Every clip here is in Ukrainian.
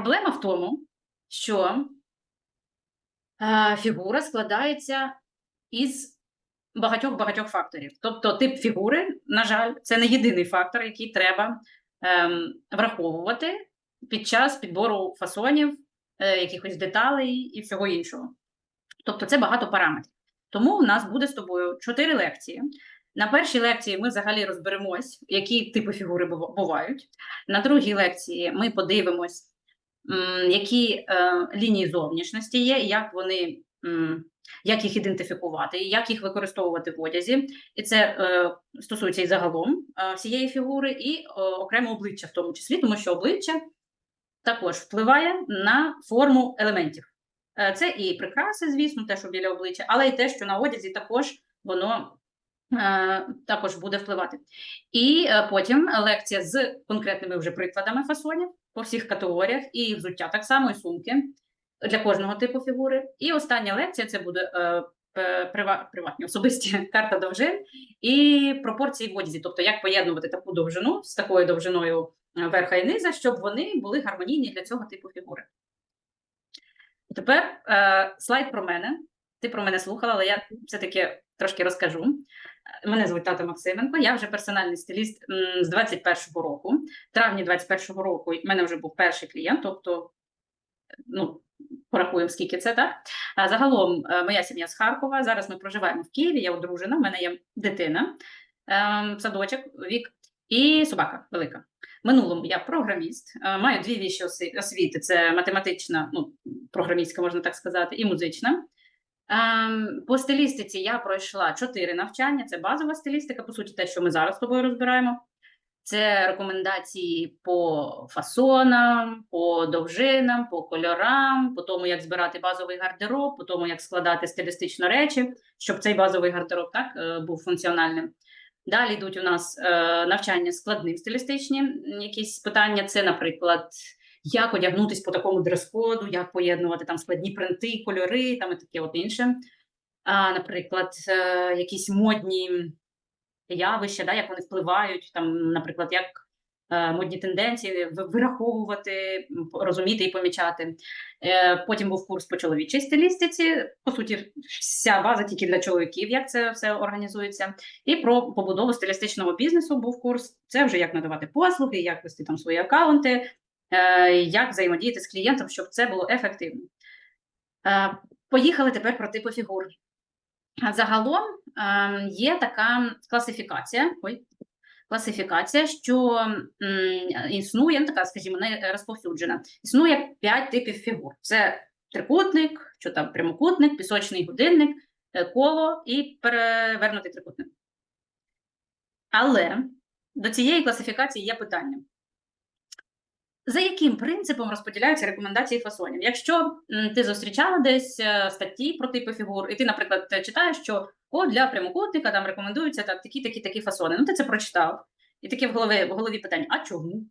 Проблема в тому, що е, фігура складається із багатьох-багатьох факторів. Тобто тип фігури, на жаль, це не єдиний фактор, який треба ем, враховувати під час підбору фасонів, е, якихось деталей і всього іншого. Тобто це багато параметрів. Тому у нас буде з тобою чотири лекції. На першій лекції ми взагалі розберемось, які типи фігури бувають. На другій лекції ми подивимось, які е, лінії зовнішності є, як вони, як їх ідентифікувати, як їх використовувати в одязі. І це е, стосується і загалом е, всієї фігури, і е, окремо обличчя в тому числі, тому що обличчя також впливає на форму елементів. Е, Це і прикраси, звісно, те, що біля обличчя, але і те, що на одязі також воно також буде впливати. І е, потім лекція з конкретними вже прикладами фасонів по всіх категоріях, і взуття так само, і сумки для кожного типу фігури. І остання лекція це буде е, приватні особисті карта довжин і пропорції в одязі, тобто як поєднувати таку довжину з такою довжиною е, верха і низа, щоб вони були гармонійні для цього типу фігури. Тепер е, слайд про мене. Ти про мене слухала, але я все-таки трошки розкажу. Мене звуть Тата Максименко, я вже персональний стиліст з 21-го року. В травні 21-го року в мене вже був перший клієнт, тобто, ну, порахуємо, скільки це, так? А загалом е, моя сім'я з Харкова. Зараз ми проживаємо в Києві, я одружена, в мене є дитина, ем, садочок, вік і собака велика. Минулому я програміст, е, маю дві оси- освіти: це математична, ну, програмістська, можна так сказати, і музична. Ем, По стилістиці я пройшла чотири навчання. Це базова стилістика, по суті, те, що ми зараз з тобою розбираємо. Це рекомендації по фасонам, по довжинам, по кольорам, по тому, як збирати базовий гардероб, по тому, як складати стилістично речі, щоб цей базовий гардероб так е, був функціональним. Далі йдуть у нас е, навчання складним стилістичні якісь питання. Це, наприклад, як одягнутись по такому дрес-коду, як поєднувати там складні принти, кольори, там і таке от інше. А, наприклад, е, якісь модні явища, да, як вони впливають, там, наприклад, як е, модні тенденції вираховувати, розуміти і помічати. Е, потім був курс по чоловічій стилістиці, по суті, вся база тільки для чоловіків, як це все організується. І про побудову стилістичного бізнесу був курс. Це вже як надавати послуги, як вести там свої акаунти, е, як взаємодіяти з клієнтом, щоб це було ефективно. Е, Поїхали тепер про типи фігур. Загалом ем, є така класифікація. Ой, класифікація, що існує, ну, така, скажімо, не розповсюджена. Існує п'ять типів фігур: це трикутник, що там прямокутник, пісочний годинник, е, коло і перевернутий трикутник. Але до цієї класифікації є питання. За яким принципом розподіляються рекомендації фасонів? Якщо ти зустрічала десь е, статті про типи фігур, і ти, наприклад, читаєш, що о, для прямокутника там рекомендуються так, такі, такі, такі фасони. Ну, ти це прочитав. І таке в голові, в голові питання: а чому?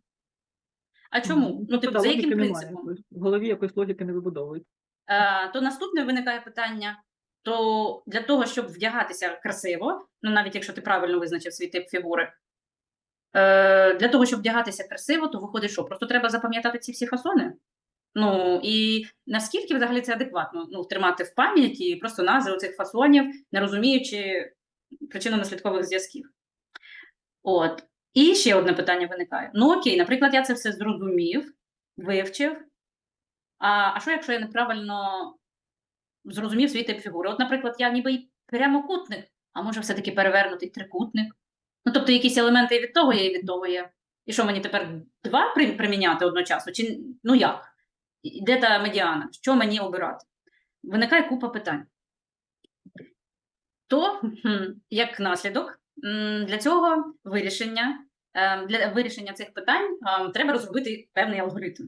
А чому? Мгм. Ну, типу, Та за яким принципом? якоїсь. В голові якоїсь логіки не вибудовують. Е, то наступне виникає питання: то для того, щоб вдягатися красиво, ну навіть якщо ти правильно визначив свій тип фігури, е, для того, щоб вдягатися красиво, то виходить, що просто треба запам'ятати ці всі фасони. Ну і наскільки взагалі це адекватно ну, тримати в пам'яті просто назви цих фасонів, не розуміючи причинно-наслідкових зв'язків. От. І ще одне питання виникає: ну окей, наприклад, я це все зрозумів, вивчив. А, а що, якщо я неправильно зрозумів свій тип фігури? От, наприклад, я ніби й прямокутник, а може все-таки перевернутий трикутник. Ну, тобто якісь елементи і від того є, і від того є. І що мені тепер два приміняти одночасно? Чи ну як? Де та медіана? Що мені обирати? Виникає купа питань. То, як наслідок, для цього вирішення, е, для вирішення цих питань е, треба розробити певний алгоритм.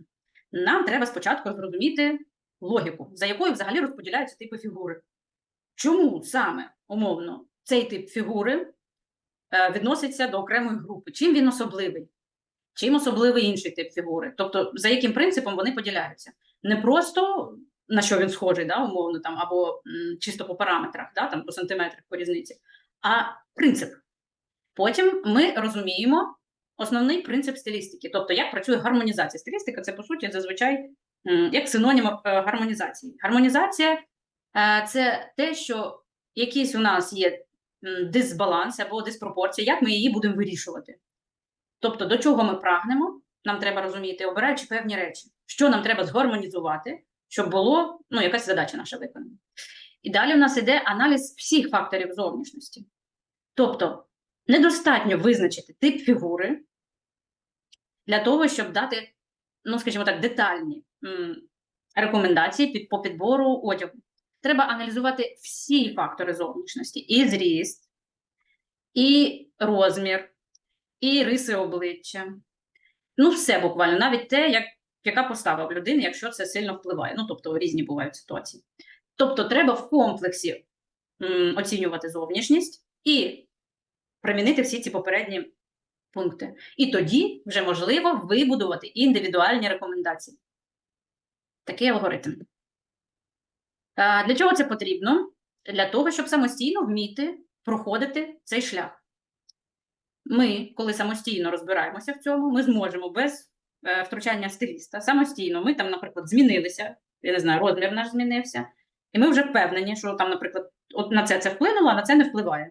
Нам треба спочатку зрозуміти логіку, за якою взагалі розподіляються типи фігури. Чому саме умовно цей тип фігури відноситься до окремої групи? Чим він особливий? Чим особливий інший тип фігури? Тобто, за яким принципом вони поділяються? Не просто на що він схожий, да, умовно, там, або м, чисто по параметрах, да, там, по сантиметрах, по різниці, а принцип. Потім ми розуміємо, основний принцип стилістики. Тобто, як працює гармонізація. Стилістика це, по суті, зазвичай як синонім е, гармонізації. Гармонізація е, це те, що якийсь у нас є дисбаланс або диспропорція, як ми її будемо вирішувати. Тобто, до чого ми прагнемо, нам треба розуміти, обираючи певні речі, що нам треба згармонізувати, щоб було ну, якась задача наша виконана. І далі в нас іде аналіз всіх факторів зовнішності. Тобто, недостатньо визначити тип фігури для того, щоб дати, ну, скажімо так, детальні м, рекомендації під, по підбору одягу. Треба аналізувати всі фактори зовнішності: і зріст, і розмір, і риси обличчя. Ну, все буквально, навіть те, як, яка постава в людини, якщо це сильно впливає. Ну, тобто різні бувають ситуації. Тобто, треба в комплексі м, оцінювати зовнішність і примінити всі ці попередні пункти. І тоді вже можливо вибудувати індивідуальні рекомендації. Такий алгоритм. А, Для чого це потрібно? Для того, щоб самостійно вміти проходити цей шлях. Ми, коли самостійно розбираємося в цьому, ми зможемо без е, втручання стиліста самостійно. Ми там, наприклад, змінилися, я не знаю, розмір наш змінився, і ми вже впевнені, що там, наприклад, от на це це вплинуло, а на це не впливає.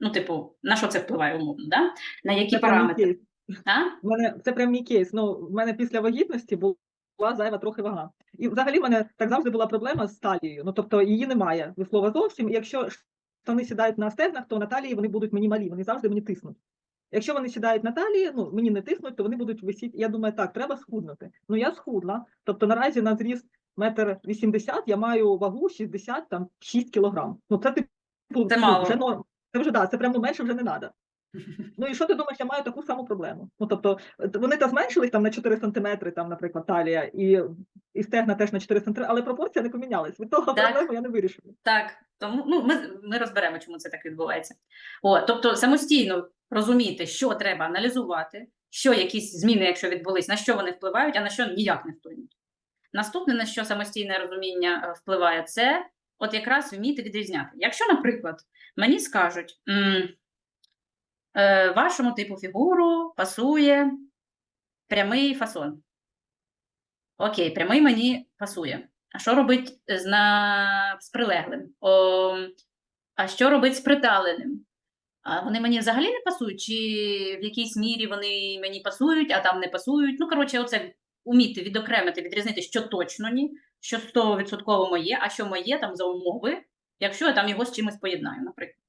Ну, типу, на що це впливає умовно, да? на які Це параметри? кейс. А? Мене це прям мій кейс. Ну, в мене після вагітності була зайва трохи вага. І взагалі в мене так завжди була проблема з талією. Ну тобто її немає від слова зовсім. І якщо штани сідають на стегнах, то на талії вони будуть мені малі, вони завжди мені тиснуть. Якщо вони сідають на талії, ну мені не тиснуть, то вони будуть висіти. Я думаю, так, треба схуднути. Ну я схудла. Тобто наразі на зріст метр вісімдесят я маю вагу 60 там 6 кілограм. Ну це типу Це ну, мало. норм. Це вже да, це прямо менше вже не треба. Ну і що ти думаєш, я маю таку саму проблему? Ну тобто е, вони та зменшились там на 4 сантиметри, там, наприклад, талія, і, і стегна теж на 4 сантиметри, але пропорція не помінялась. Від того Так. проблему я не вирішила. Так, тому ну, ми, ми розберемо, чому це так відбувається. О, тобто самостійно розуміти, що треба аналізувати, що якісь зміни, якщо відбулись, на що вони впливають, а на що ніяк не вплинуть. Наступне, на що самостійне розуміння е, впливає, це от якраз вміти відрізняти. Якщо, наприклад, мені скажуть, вашому типу фігуру пасує прямий фасон. Окей, прямий мені пасує. А що робить з, на... з прилеглим? О, а що робить з приталеним? А вони мені взагалі не пасують, чи в якійсь мірі вони мені пасують, а там не пасують. Ну, коротше, оце уміти відокремити, відрізнити, що точно ні, що 100% моє, а що моє там за умови, якщо я там його з чимось поєднаю, наприклад.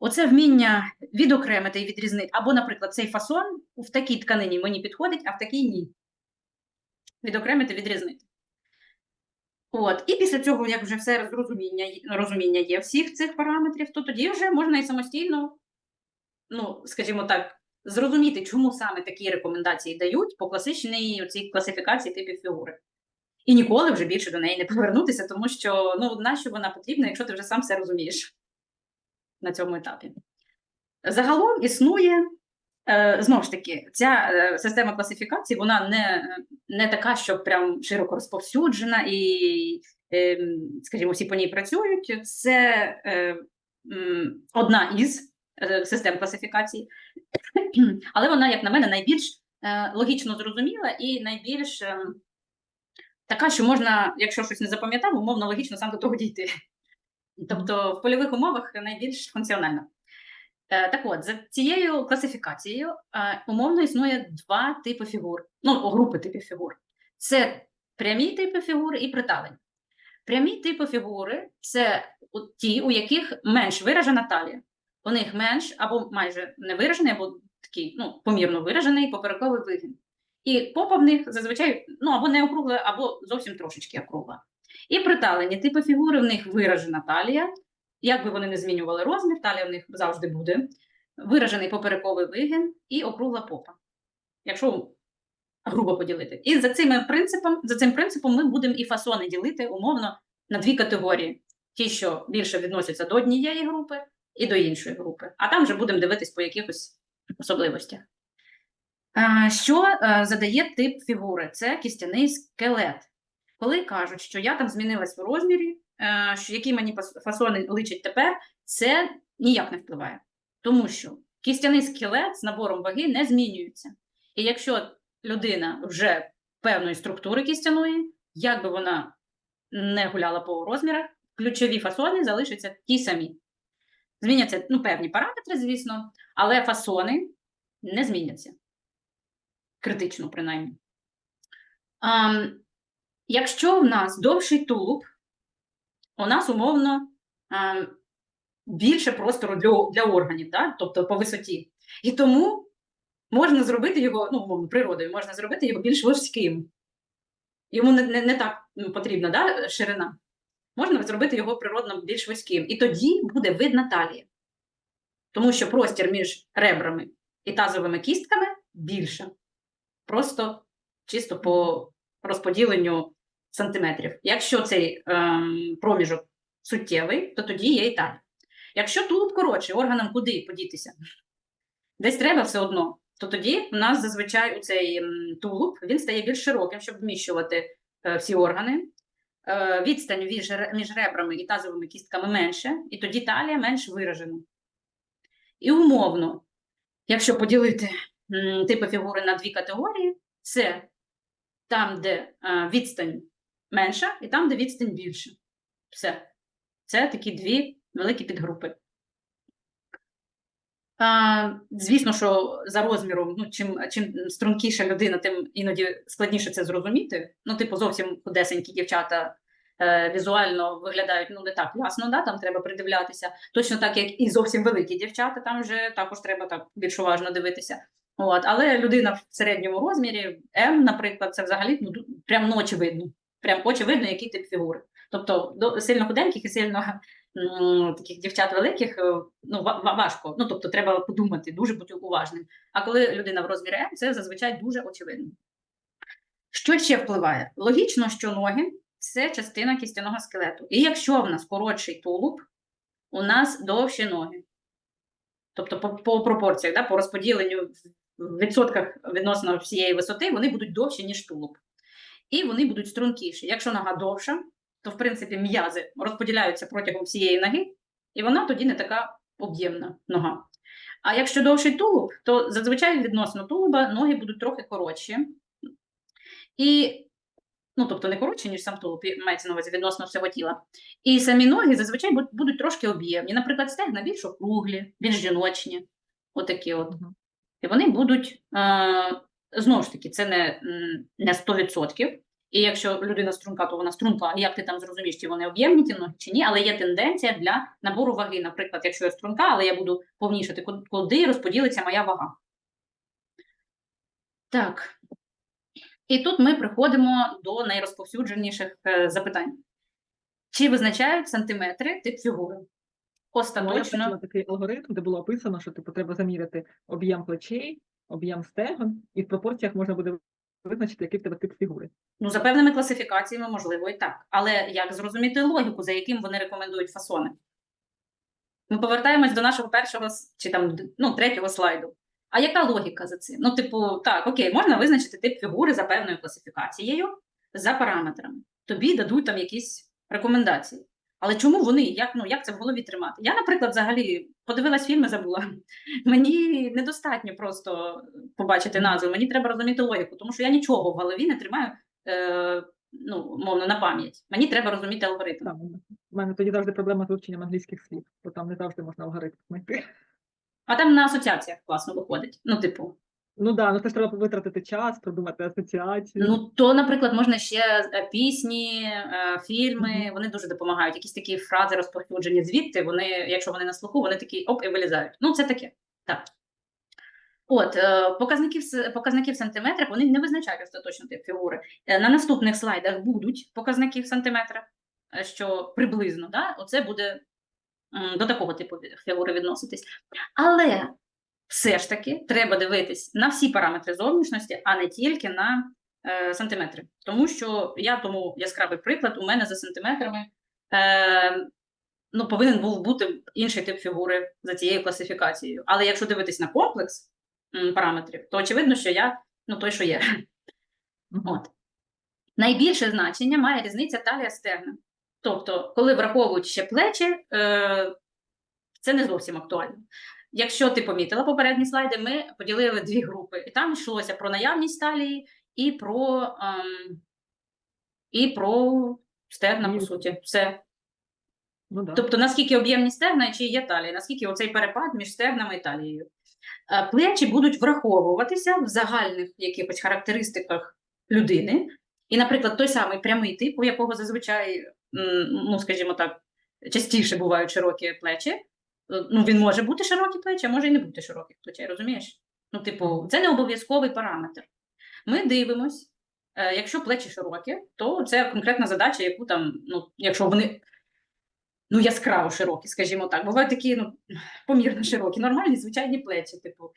Оце вміння відокремити і відрізнити. Або, наприклад, цей фасон в такій тканині мені підходить, а в такій ні. Відокремити, відрізнити. От, і після цього, як вже все розуміння, розуміння є всіх цих параметрів, то тоді вже можна і самостійно, ну, скажімо так, зрозуміти, чому саме такі рекомендації дають по класичній цій класифікації типів фігури. І ніколи вже більше до неї не повернутися, тому що ну, нащо вона потрібна, якщо ти вже сам все розумієш на цьому етапі. Загалом існує, е, знову ж таки, ця е, система класифікації, вона не, не така, що прям широко розповсюджена і, е, скажімо, всі по ній працюють. Це е, одна із систем класифікації, але вона, як на мене, найбільш логічно зрозуміла і найбільш така, що можна, якщо щось не запам'ятав, умовно логічно сам до того дійти. Тобто в польових умовах найбільш функціональна. Е, Так от, за цією класифікацією е, умовно існує два типи фігур, ну, групи типів фігур. Це прямі типи фігури і приталені. Прямі типи фігури це ті, у яких менш виражена талія. У них менш або майже не виражений, або такий ну, помірно виражений поперековий вигін. І попа в них зазвичай ну, або не округла, або зовсім трошечки округла. І приталені типи фігури, в них виражена талія. Як би вони не змінювали розмір, талія в них завжди буде. Виражений поперековий вигін і округла попа. Якщо грубо поділити. І за цим принципом, за цим принципом ми будемо і фасони ділити умовно на дві категорії: ті, що більше відносяться до однієї групи, і до іншої групи. А там вже будемо дивитись по якихось особливостях. Що е, задає тип фігури? Це кістяний скелет. Коли кажуть, що я там змінилась в розмірі, е, що які мені фасони личать тепер, це ніяк не впливає. Тому що кістяний скелет з набором ваги не змінюється. І якщо людина вже певної структури кістяної, як би вона не гуляла по розмірах, ключові фасони залишаться ті самі. Зміняться ну, певні параметри, звісно, але фасони не зміняться. Критично, принаймні. Якщо в нас довший тулуб, у нас умовно а, більше простору для, для органів, да? тобто по висоті. І тому можна зробити його, ну, умовно, природою, можна зробити його більш вузьким. Йому не, не, не так ну, потрібна да, ширина. Можна зробити його природно більш вузьким. І тоді буде видна талія. Тому що простір між ребрами і тазовими кістками більше. Просто чисто по розподіленню сантиметрів. Якщо цей ем, проміжок суттєвий, то тоді є і талія. Якщо тулуб коротший, органам куди подітися? Десь треба все одно, то тоді в нас зазвичай у цей тулуб він стає більш широким, щоб вміщувати е, всі органи. Е, відстань між, між ребрами і тазовими кістками менше, і тоді талія менш виражена. І умовно, якщо поділити м, типи фігури на дві категорії, це там, де е, відстань менша, і там, де відстань більша. Все. Це такі дві великі підгрупи. А, звісно, що за розміром, ну, чим, чим стрункіша людина, тим іноді складніше це зрозуміти. Ну, типу, зовсім худесенькі дівчата е, візуально виглядають ну, не так ясно, да? там треба придивлятися. Точно так, як і зовсім великі дівчата, там вже також треба так більш уважно дивитися. От. Але людина в середньому розмірі, М, наприклад, це взагалі ну, прям ну, очевидно. Прям очевидно, який тип фігури. Тобто до сильно худеньких і сильно таких дівчат великих е, ну, ва- ва- важко. Ну, тобто треба подумати, дуже бути уважним. А коли людина в розмірі М, це зазвичай дуже очевидно. Що ще впливає? Логічно, що ноги це частина кістяного скелету. І якщо в нас коротший тулуб, у нас довші ноги. Тобто по, по пропорціях, да, по розподіленню в відсотках відносно всієї висоти, вони будуть довші, ніж тулуб. І вони будуть стрункіші. Якщо нога довша, то в принципі м'язи розподіляються протягом всієї ноги, і вона тоді не така об'ємна нога. А якщо довший тулуб, то зазвичай відносно тулуба ноги будуть трохи коротші. І, ну, тобто не коротші, ніж сам тулуб, мається на увазі відносно всього тіла. І самі ноги зазвичай будуть, будуть трошки об'ємні. Наприклад, стегна більш округлі, більш жіночні. Отакі от. І вони будуть, е, знову ж таки, це не, не 100%. І якщо людина струнка, то вона струнка, як ти там зрозумієш, чи вони об'ємні ті ноги, чи ні, але є тенденція для набору ваги. Наприклад, якщо я струнка, але я буду повнішати, куди розподілиться моя вага. Так. І тут ми приходимо до найрозповсюдженіших е, запитань. Чи визначають сантиметри тип фігури? Ну, я Остаточно. такий алгоритм, де було описано, що типу треба заміряти об'єм плечей, об'єм стегон, і в пропорціях можна буде визначити, який в тебе тип фігури. Ну, за певними класифікаціями, можливо, і так. Але як зрозуміти логіку, за яким вони рекомендують фасони? Ми повертаємось до нашого першого чи там ну, третього слайду. А яка логіка за цим? Ну, типу, так, окей, можна визначити тип фігури за певною класифікацією, за параметрами. Тобі дадуть там якісь рекомендації. Але чому вони? Як, ну, як це в голові тримати? Я, наприклад, взагалі подивилась фільми, забула. Мені недостатньо просто побачити назву, мені треба розуміти логіку, тому що я нічого в голові не тримаю е, ну, мовно на пам'ять. Мені треба розуміти алгоритм. Там у мене тоді завжди проблема з вивченням англійських слів, бо там не завжди можна алгоритм знайти. А там на асоціаціях класно виходить. Ну, типу, Ну да, ну це ж треба витратити час, продумати асоціацію. ну то, наприклад, можна ще е, пісні, е, фільми, Мгм. вони дуже допомагають. Якісь такі фрази розповсюджені звідти, вони, якщо вони на слуху, вони такі оп і вилізають. Ну, це таке. Так. От, е, показники, в с- показники в сантиметрах вони не визначають остаточно тип фігури. На наступних слайдах будуть показники в сантиметрах, що приблизно, да, оце буде до такого типу фігури відноситись. Але все ж таки треба дивитись на всі параметри зовнішності, а не тільки на е, сантиметри. Тому що я тому яскравий приклад, у мене за сантиметрами е, ну, повинен був бути інший тип фігури за цією класифікацією. Але якщо дивитись на комплекс м, параметрів, то очевидно, що я ну, той, що є. От. Найбільше значення має різниця талія стегна. Тобто, коли враховують ще плечі, е, це не зовсім актуально. Якщо ти помітила попередні слайди, ми поділили дві групи, і там йшлося про наявність талії і про, ем, і про стегна, по суті. Все. Ну, да. Тобто, наскільки об'ємні стегна чи є талія, наскільки оцей перепад між стегнами і талією. Е, Плечі будуть враховуватися в загальних якихось характеристиках людини. І, наприклад, той самий прямий тип, у якого зазвичай, ну, скажімо так, частіше бувають широкі плечі. Е, Ну, він може бути широкі плечі, а може і не бути широких плечей, розумієш? Ну, типу, це не обов'язковий параметр. Ми дивимось, е, якщо плечі широкі, то це конкретна задача, яку там, ну, якщо вони ну, яскраво широкі, скажімо так. Бувають такі ну, помірно широкі, нормальні, звичайні плечі, типу,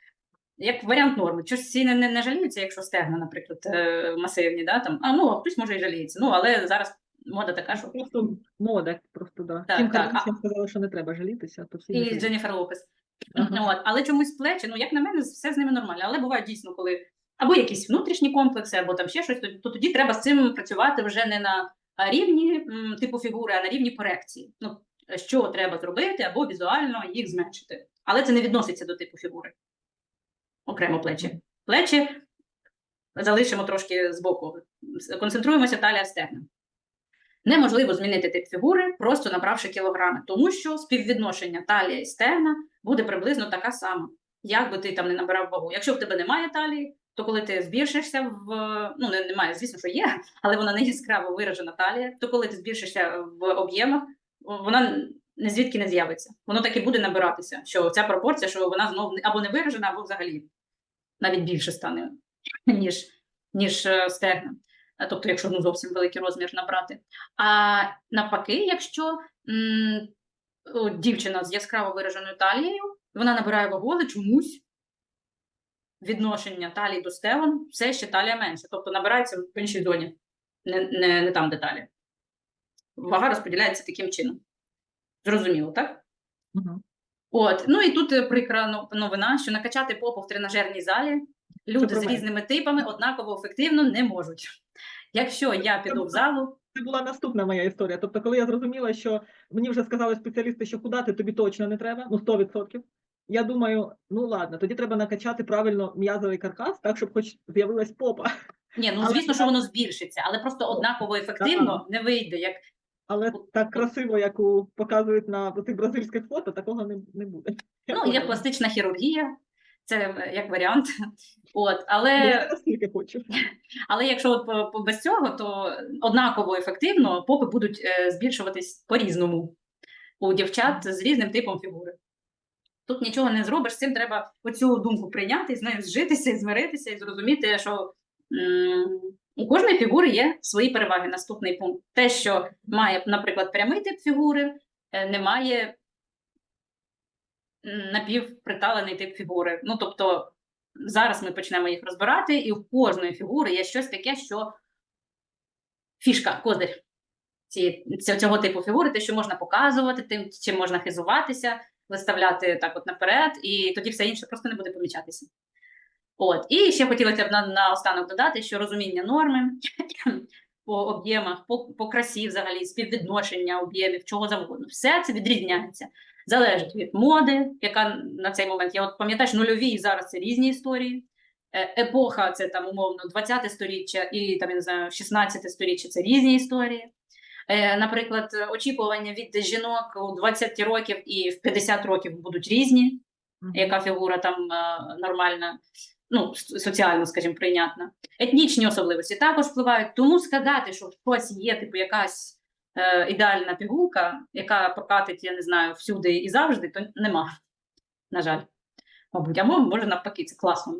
як варіант норми. Чогось всі не, не, не жаліються, якщо стегна, наприклад, е, масивні, да, там. а ну, хтось може і жаліється. Ну, але зараз мода така, що. Просто мода, просто да. Так, Кім так, Кардашян сказала, що не треба жалітися, то всі І. Дженніфер Лопес. Ага. От, але чомусь плечі, ну як на мене, все з ними нормально. Але буває дійсно, коли або якісь внутрішні комплекси, або там ще щось, то, то тоді треба з цим працювати вже не на рівні м, типу фігури, а на рівні корекції. Ну, що треба зробити, або візуально їх зменшити. Але це не відноситься до типу фігури. Окремо плечі. Плечі залишимо трошки збоку. Концентруємося талія стегна. Неможливо змінити тип фігури, просто набравши кілограми, тому що співвідношення талія і стегна буде приблизно така сама, як би ти там не набирав вагу. Якщо в тебе немає талії, то коли ти збільшишся в ну не, немає, звісно, що є, але вона не яскраво виражена талія, то коли ти збільшишся в об'ємах, вона не звідки не з'явиться. Воно так і буде набиратися, що ця пропорція, що вона знову не- або не виражена, або взагалі навіть більше стане, ніж, ніж е, стегна. Е, Тобто, якщо ну, зовсім великий розмір набрати. А навпаки, якщо м, дівчина з яскраво вираженою талією, вона набирає вагу, але чомусь відношення талії до стегон все ще талія менше. Тобто набирається в іншій зоні, не, не, не там, де талія. Вага розподіляється таким чином. Зрозуміло, так? Мгм. От, ну і тут е, прикра новина, що накачати попу в тренажерній залі люди з різними типами однаково ефективно не можуть. Якщо я піду в залу, Це була наступна моя історія. Тобто, коли я зрозуміла, що мені вже сказали спеціалісти, що худати тобі точно не треба, ну 100%. Я думаю, ну ладно, тоді треба накачати правильно м'язовий каркас, так, щоб хоч з'явилась попа. ні, ну Але звісно, що воно збільшиться, але просто однаково ефективно не вийде. Як Але так красиво, як у показують на цих бразильських фото, такого не, не буде. Ну, є пластична хірургія, це як варіант. От, Ну, але Я хочу. Але якщо от по, по- без цього, то однаково ефективно попи будуть е, збільшуватись по-різному у дівчат з різним типом фігури. Тут нічого не зробиш, з цим треба оцю думку прийняти, з нею зжитися і змиритися, і зрозуміти, що м, у кожної фігури є свої переваги. Наступний пункт. Те, що має, наприклад, прямий тип фігури, е, не має м, напівприталений тип фігури. Ну, тобто, зараз ми почнемо їх розбирати, і у кожної фігури є щось таке, що фішка, козир цього типу фігури, те, що можна показувати, тим, чим можна хизуватися, виставляти так от наперед, і тоді все інше просто не буде помічатися. От, і ще хотілося б на, на останок додати, що розуміння норми по об'ємах, по, по красі взагалі, співвідношення об'ємів, чого завгодно, все це відрізняється. Залежить від моди, яка на цей момент є. От пам'ятаєш, нульові і зараз це різні історії. Е, Епоха це там умовно 20 сторіччя і там я не знаю, 16 сторіччя це різні історії. Е, Наприклад, очікування від жінок у 20 років і в 50 років будуть різні, яка фігура там е, нормальна, ну, соціально, скажімо, прийнятна. Етнічні особливості також впливають. Тому сказати, що щось є, типу, якась е, ідеальна пігулка, яка прокатить, я не знаю, всюди і завжди, то нема. На жаль. Мабуть, а може навпаки, це класно.